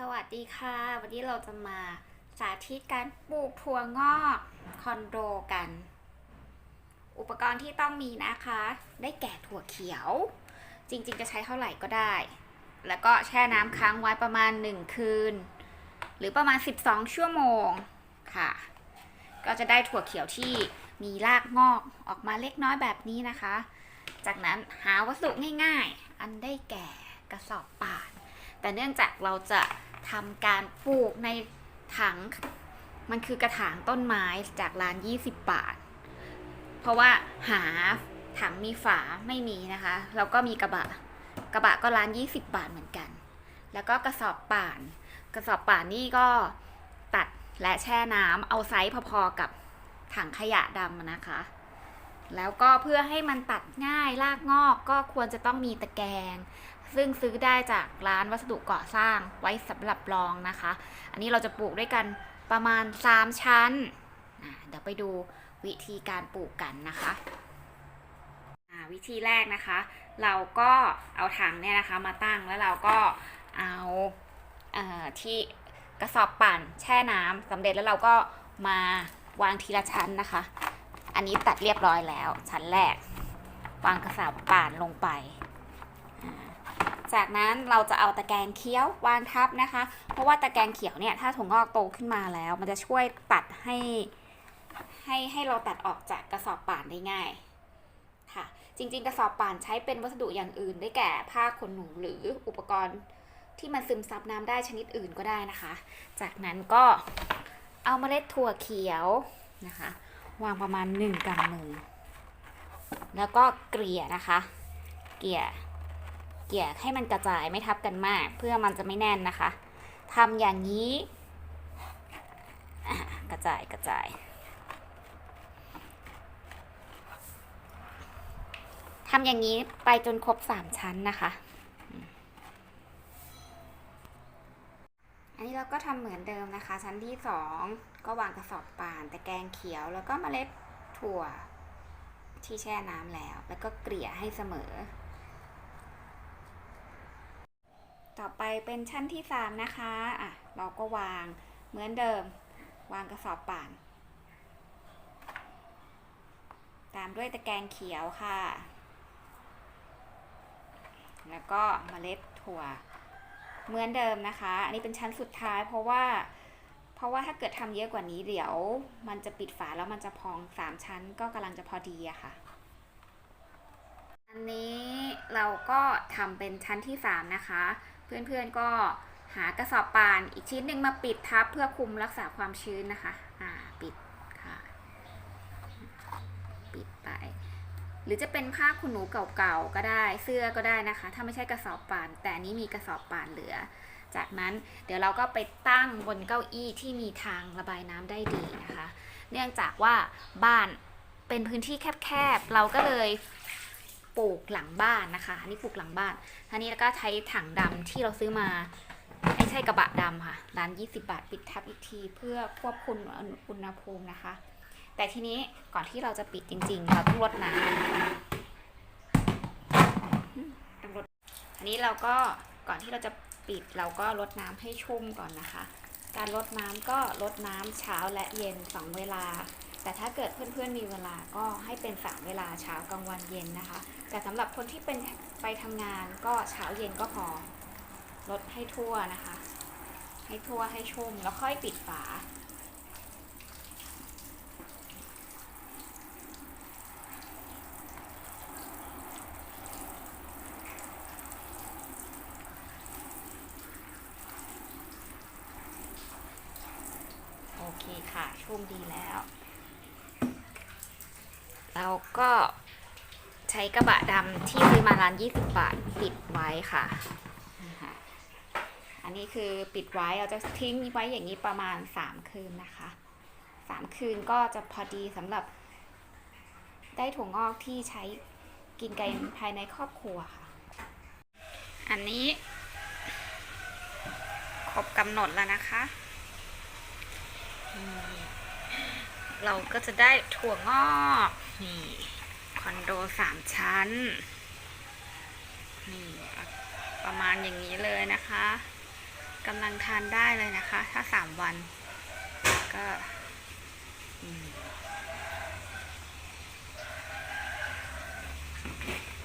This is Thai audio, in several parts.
สวัสดีค่ะ วันนี้เราจะมาสาธิตการปลูกถั่วงอกคอนโดกัน อุปกรณ์ที่ต้องมีนะคะ ได้แก่ถั่วเขียว จริงๆ จะใช้เท่าไหร่ก็ได้ แล้วก็แช่น้ำค้างไว้ประมาณ 1 คืน หรือประมาณ 12 ชั่วโมงค่ะ ก็จะได้ถั่วเขียวที่มีรากงอกออกมาเล็กน้อยแบบนี้นะคะ จากนั้นหาวัสดุง่ายๆ อันได้แก่กระสอบป่านแต่เนื่องจากเราจะ ทำการปลูกในถัง มันคือกระถางต้นไม้จากร้าน 20 บาท เพราะว่าหาถังมีฝาไม่มีนะคะ แล้วก็มีกระบะ กระบะก็ร้าน 20 บาทเหมือนกัน แล้วก็กระสอบป่าน กระสอบป่านนี่ก็ตัดและแช่น้ำเอาไซส์พอๆกับถังขยะดำนะคะ แล้วก็เพื่อให้มันตัดง่ายรากงอกก็ควรจะต้องมีตะแกรง ซึ่งซื้อได้จากร้านวัสดุก่อสร้างไว้สำหรับรองนะคะ อันนี้เราจะปลูกด้วยกันประมาณ 3 ชั้น เดี๋ยวไปดูวิธีการปลูกกันนะคะวิธีแรกนะคะ เราก็เอาถังเนี่ยนะคะมาตั้งแล้วเราก็เอาเอที่กระสอบปั่นแช่น้ำสำเร็จแล้วเราก็มาวางทีละชั้นนะคะ อันนี้ตัดเรียบร้อยแล้วชั้นแรก วางกระสอบปั่นลงไป จากนั้นเราจะเอาตะแกรงเคี้ยววางทับนะคะ เพราะว่าตะแกรงเขียวเนี่ยถ้าถั่วงอกโตขึ้นมาแล้ว มันจะช่วยตัดให้ให้ให้เราตัดออกจากกระสอบป่านได้ง่ายค่ะ จริง ๆ กระสอบป่านใช้เป็นวัสดุอย่างอื่น ได้แก่ผ้าขนหนูหรืออุปกรณ์ที่มันซึมซับน้ำได้ชนิดอื่นก็ได้นะคะ จากนั้นก็เอาเมล็ดถั่วเขียวนะคะ วางประมาณหนึ่งกำมือ แล้วก็เกลี่ยนะคะ เกลี่ย เกลี่ยให้มันกระจายไม่ทับกันมาก เพื่อมันจะไม่แน่นนะคะทำอย่างนี้กระจายกระจายทำอย่างนี้ไปจนครบสามชั้นนะคะ อันนี้เราก็ทำเหมือนเดิมนะคะ ชั้นที่สองก็วางกระสอบป่านตะแกรงเขียว แล้วก็เมล็ดถั่วที่แช่น้ำแล้ว แล้วก็เกลี่ยให้เสมอ ต่อไปเป็นชั้นที่สามนะคะอะเราก็วางเหมือนเดิม วางกระสอบป่าน ตามด้วยตะแกรงเขียวค่ะ แล้วก็เมล็ดถั่ว เหมือนเดิมนะคะ อันนี้เป็นชั้นสุดท้ายเพราะว่า เพราะว่าถ้าเกิดทำเยอะกว่านี้เดี๋ยว มันจะปิดฝาแล้วมันจะพองสามชั้นก็กำลังจะพอดีอะค่ะอันนี้เราก็ทำเป็นชั้นที่สามนะคะ เพื่อนๆก็หากระสอบป่านอีกชิ้นหนึ่งมาปิดทับเพื่อคุมรักษาความชื้นนะคะอ่าปิดค่ะปิดไป หรือจะเป็นผ้าขนหนูเก่าๆก็ได้เสื้อก็ได้นะคะ ถ้าไม่ใช่กระสอบป่าน แต่นี้มีกระสอบป่านเหลือ จากนั้นเดี๋ยวเราก็ไปตั้งบนเก้าอี้ที่มีทางระบายน้ำได้ดีนะคะ เนื่องจากว่าบ้านเป็นพื้นที่แคบๆเราก็เลย ปลูกหลังบ้านนะคะ อันนี้ปลูกหลังบ้านทีนี้แล้วก็ใช้ถังดำที่เราซื้อมาไม่ใช่กระบะดำค่ะ ร้าน 20 บาท ปิดทับอีกที เพื่อควบคุมอุณหภูมินะคะ แต่ทีนี้ก่อนที่เราจะปิดจริง ๆ เราต้องรดน้ำต้องรดอันนี้เราก็ก่อนที่เราจะปิดเราก็รดน้ำให้ชุ่มก่อนนะคะ การรดน้ำก็รดน้ำเช้าและเย็นสองเวลา แต่ถ้าเกิดเพื่อนๆมีเวลาก็ให้เป็นสามเวลาเช้ากลางวันเย็นนะคะ แต่สำหรับคนที่เป็นไปทำงานก็เช้าเย็นก็พอรดให้ทั่วนะคะ ให้ทั่วให้ชุ่มแล้วค่อยปิดฝาโอเคค่ะ ชุ่มดีแล้ว เราก็ใช้กระบะดำที่ซื้อมาร้าน 20 บาทปิดไว้ค่ะนะคะอันนี้คือปิดไว้เราจะทิ้งไว้อย่างนี้ประมาณ 3 คืนนะคะ 3 คืนก็จะพอดีสำหรับได้ถั่วงอกที่ใช้กินกันภายในครอบครัวค่ะ อันนี้ครบกำหนดแล้วนะคะ เราก็จะได้ถั่วงอกนี่คอนโดสามชั้น นี่ประมาณอย่างนี้เลยนะคะกำลังทานได้เลยนะคะ ถ้าสามวันก็ม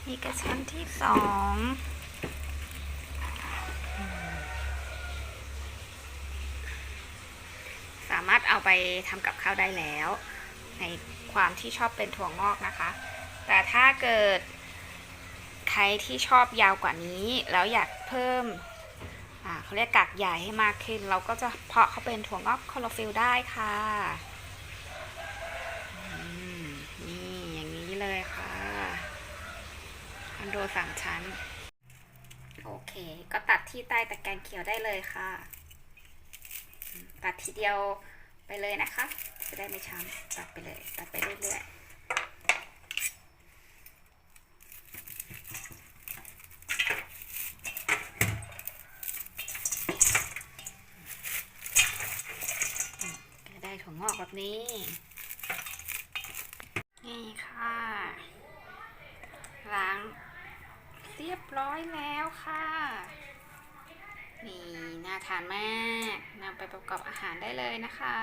นี่กระชั้นที่สองอืมสามารถเอาไปทำกับข้าวได้แล้ว ในความที่ชอบเป็นถั่วงอกนะคะ แต่ถ้าเกิดใครที่ชอบยาวกว่านี้ แล้วอยากเพิ่มอ่าเขาเรียกกากใหญ่ให้มากขึ้น เราก็จะเพาะเขาเป็นถั่วงอกคลอโรฟิลได้ค่ะอืมนี่อย่างนี้เลยค่ะคอนโดสามชั้น โอเค ก็ตัดที่ใต้ตะแกรงเขียวได้เลยค่ะอืม ตัดทีเดียวไปเลยนะคะ จะได้ไม่ช้ำตัดไปเลย ตัดไปเรื่อยๆก็ได้ถั่วงอกแบบนี้ นี่ค่ะ ล้างเรียบร้อยแล้วค่ะ นี่น่าทานมากนำไปประกอบอาหารได้เลยนะคะ